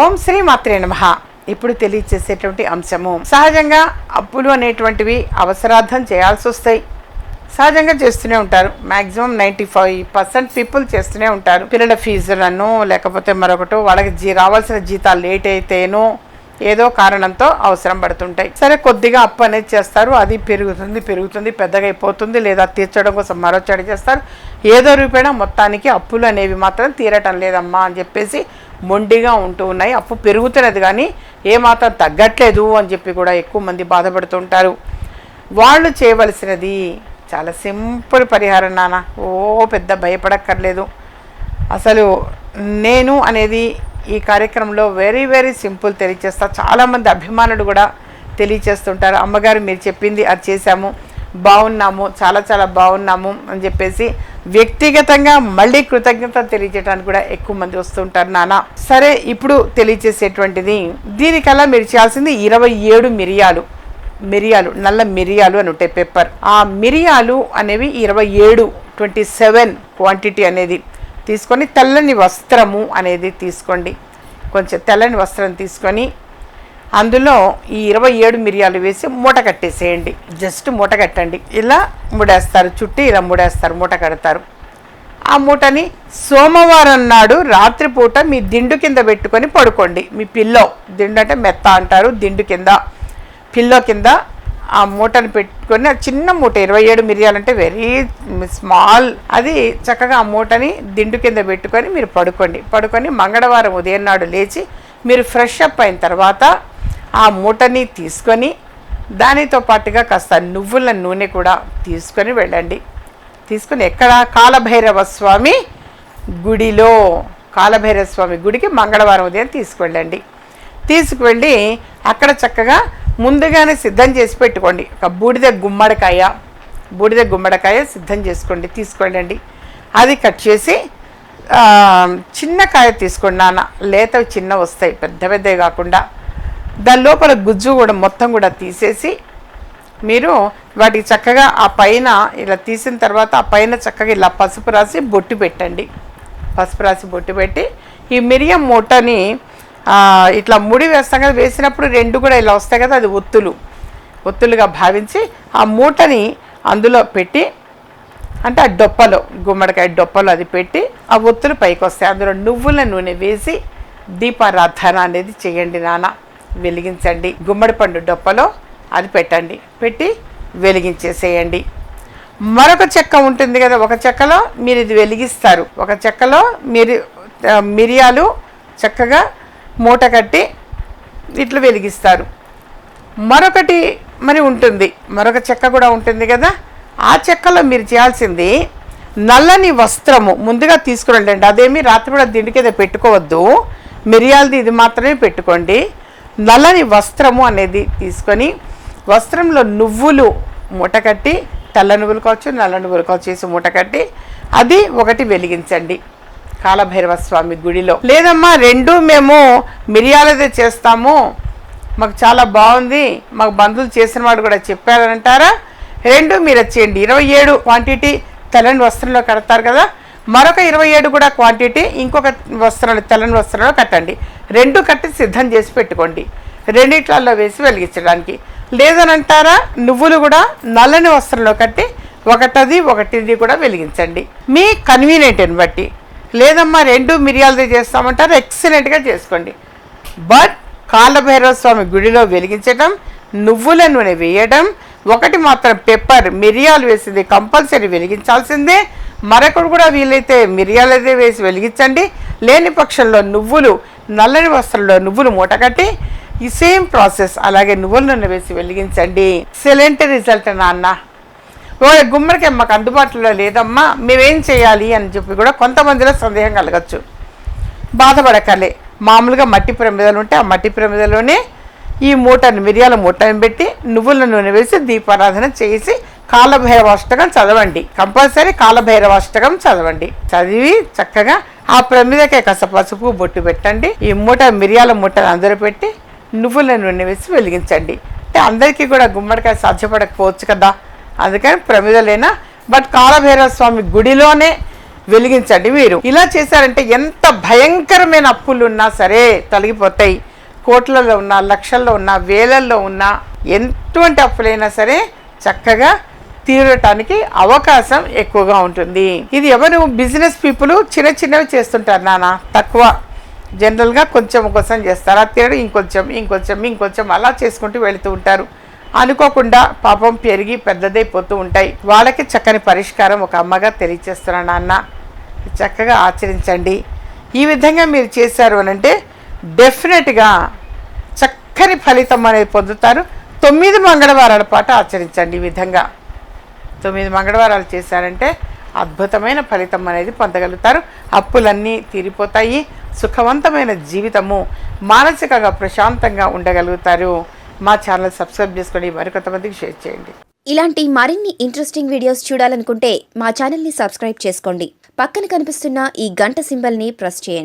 ఓం శ్రీ మాత్రే నమ. ఇప్పుడు తెలియచేసేటువంటి అంశము సహజంగా అప్పులు అనేటువంటివి అవసరార్థం చేయాల్సి వస్తాయి. సహజంగా చేస్తూనే ఉంటారు. Maximum ninety five percent people చేస్తూనే ఉంటారు. పిల్లల ఫీజులను లేకపోతే మరొకటి వాళ్ళకి జీ రావాల్సిన జీతాలు లేట్ అయితేనో ఏదో కారణంతో అవసరం పడుతుంటాయి. సరే కొద్దిగా అప్పు అనేది చేస్తారు. అది పెరుగుతుంది పెరుగుతుంది పెద్దగా అయిపోతుంది లేదా తీర్చడం కోసం మరో చెడు చేస్తారు. ఏదో రూపేణా మొత్తానికి అప్పులు అనేవి మాత్రం తీరటం లేదమ్మా అని చెప్పేసి మొండిగా ఉంటూ ఉన్నాయి. అప్పు పెరుగుతున్నది కానీ ఏమాత్రం తగ్గట్లేదు అని చెప్పి కూడా ఎక్కువ మంది బాధపడుతుంటారు. వాళ్ళు చేయవలసినది చాలా సింపుల్ పరిహారం నాన్న. ఓ పెద్ద భయపడక్కర్లేదు. అసలు నేను అనేది ఈ కార్యక్రమంలో వెరీ వెరీ సింపుల్ తెలియచేస్తా. చాలామంది అభిమానులు కూడా తెలియచేస్తుంటారు. అమ్మగారు మీరు చెప్పింది అది చేశాము. బాగున్నాము. చాలా చాలా బాగున్నాము అని చెప్పేసి వ్యక్తిగతంగా మళ్ళీ కృతజ్ఞత తెలియజేయడానికి కూడా ఎక్కువ మంది వస్తుంటారు నాన్న సరే ఇప్పుడు తెలియచేసేటువంటిది దీనికల్లా మీరు చేయాల్సింది ఇరవై ఏడు మిరియాలు. మిరియాలు నల్ల మిరియాలు అని ఉంటాయి పెప్పర్ ఆ మిరియాలు అనేవి ఇరవై ఏడు ట్వంటీ సెవెన్ క్వాంటిటీ అనేది. తీసుకొని తెల్లని వస్త్రము అనేది తీసుకోండి. కొంచెం తెల్లని వస్త్రం తీసుకొని అందులో ఈ ఇరవై ఏడు మిరియాలు వేసి మూట కట్టేసేయండి. జస్ట్ మూట కట్టండి. ఇలా ముడేస్తారు చుట్టి ఇలా ముడేస్తారు మూట కడతారు. ఆ మూటని సోమవారం నాడు రాత్రిపూట మీ దిండు కింద పెట్టుకొని పడుకోండి. మీ పిల్లో దిండు అంటే మెత్త అంటారు దిండు కింద పిల్లో కింద ఆ మూటను పెట్టుకొని ఆ చిన్న మూట ఇరవై ఏడు మిరియాలంటే వెరీ స్మాల్ అది చక్కగా ఆ మూటని దిండు కింద పెట్టుకొని మీరు పడుకోండి. పడుకొని మంగళవారం ఉదయం నాడు లేచి మీరు ఫ్రెష్ అప్ అయిన తర్వాత ఆ మూటని తీసుకొని దానితో పాటుగా కాస్త నువ్వుల నూనె కూడా తీసుకొని వెళ్ళండి. తీసుకుని ఎక్కడ? కాలభైరవ స్వామి గుడిలో. కాలభైరవ స్వామి గుడికి మంగళవారం ఉదయం తీసుకువెళ్ళండి. తీసుకువెళ్ళి అక్కడ చక్కగా ముందుగానే సిద్ధం చేసి పెట్టుకోండి. ఒక బూడిద గుమ్మడికాయ బూడిద గుమ్మడికాయ సిద్ధం చేసుకోండి తీసుకెళ్ళండి అది కట్ చేసి చిన్న కాయ తీసుకోండి నాన్న. లేతవి చిన్న వస్తాయి. పెద్ద పెద్దవి కాకుండా దాని లోపల గుజ్జు కూడా మొత్తం కూడా తీసేసి మీరు వాటికి చక్కగా ఆ పైన ఇలా తీసిన తర్వాత ఆ పైన చక్కగా ఇలా పసుపు రాసి బొట్టు పెట్టండి. పసుపు రాసి బొట్టు పెట్టి ఈ మిరియం మూటని ఇట్లా ముడి వేస్తాం కదా వేసినప్పుడు రెండు కూడా ఇలా వస్తాయి కదా అది ఒత్తులు. ఒత్తులుగా భావించి ఆ మూటని అందులో పెట్టి అంటే ఆ డొప్పలో గుమ్మడికాయ డొప్పలో అది పెట్టి ఆ ఒత్తులు పైకి వస్తాయి అందులో నువ్వుల నూనె వేసి దీపారాధన అనేది చేయండి నాన్న. వెలిగించండి. గుమ్మడి పండు డొప్పలో అది పెట్టండి. పెట్టి వెలిగించేసేయండి. మరొక చెక్క ఉంటుంది కదా ఒక చెక్కలో మీరు ఇది వెలిగిస్తారు. ఒక చెక్కలో మీరు మిరియాలు చక్కగా మూట కట్టి ఇట్లా వెలిగిస్తారు. మరొకటి మరి ఉంటుంది. మరొక చెక్క కూడా ఉంటుంది కదా ఆ చెక్కలో మీరు చేయాల్సింది నల్లని వస్త్రము. ముందుగా తీసుకురండి. అదేమి రాత్రి కూడా దిండి కింద పెట్టుకోవద్దు. మిరియాలది ఇది మాత్రమే పెట్టుకోండి. నల్లని వస్త్రము అనేది తీసుకొని వస్త్రంలో నువ్వులు మూట కట్టి తెల్ల నువ్వులు కావచ్చు నల్ల నువ్వులు కావచ్చు చేసి మూట కట్టి అది ఒకటి వెలిగించండి. కాలభైరవ స్వామి గుడిలో. లేదమ్మా రెండు మేము మిరియాలదే చేస్తాము. మాకు చాలా బాగుంది. మాకు బంధువులు చేసిన వాడు కూడా చెప్పారంటారా? రెండు మీరు వచ్చేయండి ఇరవై ఏడు క్వాంటిటీ తెల్లని వస్త్రంలో కడతారు కదా. మరొక ఇరవై ఏడు కూడా క్వాంటిటీ ఇంకొక వస్త్రంలో తెల్లని వస్త్రంలో కట్టండి. రెండు కట్టి సిద్ధం చేసి పెట్టుకోండి. రెండిట్లలో వేసి వెలిగించడానికి. లేదనంటారా? నువ్వులు కూడా నల్లని వస్త్రంలో కట్టి ఒకటది ఒకటిది కూడా వెలిగించండి. మీ కన్వీనియంట్ని బట్టి. లేదమ్మా రెండు మిరియాలది చేస్తామంటారు ఎక్సలెంట్గా చేసుకోండి. బట్ కాలభైరవ స్వామి గుడిలో వెలిగించడం నువ్వుల నూనె వేయడం ఒకటి మాత్రం పెప్పర్ మిరియాలు వేసింది కంపల్సరీ వెలిగించాల్సిందే. మరొకటి కూడా వీలైతే మిరియాలదే వేసి వెలిగించండి. లేని పక్షంలో నువ్వులు నల్లని వస్త్రంలో నువ్వులు మూటకట్టి ఈ సేమ్ ప్రాసెస్ అలాగే నువ్వుల నూనె వేసి వెలిగించండి. ఎక్సలెంట్ రిజల్ట్ నాన్న. ఓ గుమ్మడికి మాకు అందుబాటులో లేదమ్మా. మేమేం చేయాలి అని చెప్పి కూడా కొంతమందిలో సందేహం కలగచ్చు. బాధపడకలే మామూలుగా మట్టి ప్రమిదలు ఉంటే ఆ మట్టి ప్రమిదలోనే ఈ మూటను మిరియాల మూటని పెట్టి నువ్వుల నూనె వేసి దీపారాధన చేసి కాలభైరవాష్టకం చదవండి. కంపల్సరీ కాలభైరవాష్టకం చదవండి. చదివి చక్కగా ఆ ప్రమిదకే కాస్త పసుపు బొట్టు పెట్టండి. ఈ మూట మిరియాల మూటను అందరూ పెట్టి నువ్వుల నూనె వేసి వెలిగించండి. అంటే అందరికీ కూడా గుమ్మడికాయ సాధ్యపడకపోవచ్చు కదా. అందుకని ప్రమిదలేనా బట్ కాలభైరవ స్వామి గుడిలోనే వెలిగించండి మీరు. ఇలా చేశారంటే ఎంత భయంకరమైన అప్పులు ఉన్నా సరే తొలగిపోతాయి. కోట్లలో ఉన్న లక్షల్లో ఉన్న వేలల్లో ఉన్న ఎటువంటి అప్పులైనా సరే చక్కగా తీరటానికి అవకాశం ఎక్కువగా ఉంటుంది. ఇది ఎవరు బిజినెస్ పీపుల్ చిన్న చిన్నవి చేస్తుంటారు నాన్న తక్కువ. జనరల్గా కొంచెం కోసం చేస్తారు. అది తీరడం ఇంకొంచెం ఇంకొంచెం ఇంకొంచెం అలా చేసుకుంటూ వెళుతూ ఉంటారు. అనుకోకుండా పాపం పెరిగి పెద్దదైపోతూ ఉంటాయి. వాళ్ళకి చక్కని పరిష్కారం ఒక అమ్మగా తెలియచేస్తున్నాను నాన్న. చక్కగా ఆచరించండి. ఈ విధంగా మీరు చేశారు అని అంటే డెఫినెట్గా చక్కని ఫలితం అనేది పొందుతారు. తొమ్మిది మంగళవారాల పాటు ఆచరించండి ఈ విధంగా. తొమ్మిది మంగళవారాలు చేశారంటే అద్భుతమైన ఫలితం అనేది పొందగలుగుతారు. అప్పులన్నీ తీరిపోతాయి. సుఖవంతమైన జీవితము మానసికంగా ప్రశాంతంగా ఉండగలుగుతారు. మా ఛానల్ సబ్స్క్రైబ్ చేసుకొని మరికొంతమందికి షేర్ చేయండి. ఇలాంటి మరిన్ని ఇంట్రెస్టింగ్ వీడియోస్ చూడాలనుకుంటే మా ఛానల్ని సబ్స్క్రైబ్ చేసుకోండి. పక్కన కనిపిస్తున్న ఈ గంట సింబల్ని ప్రెస్ చేయండి.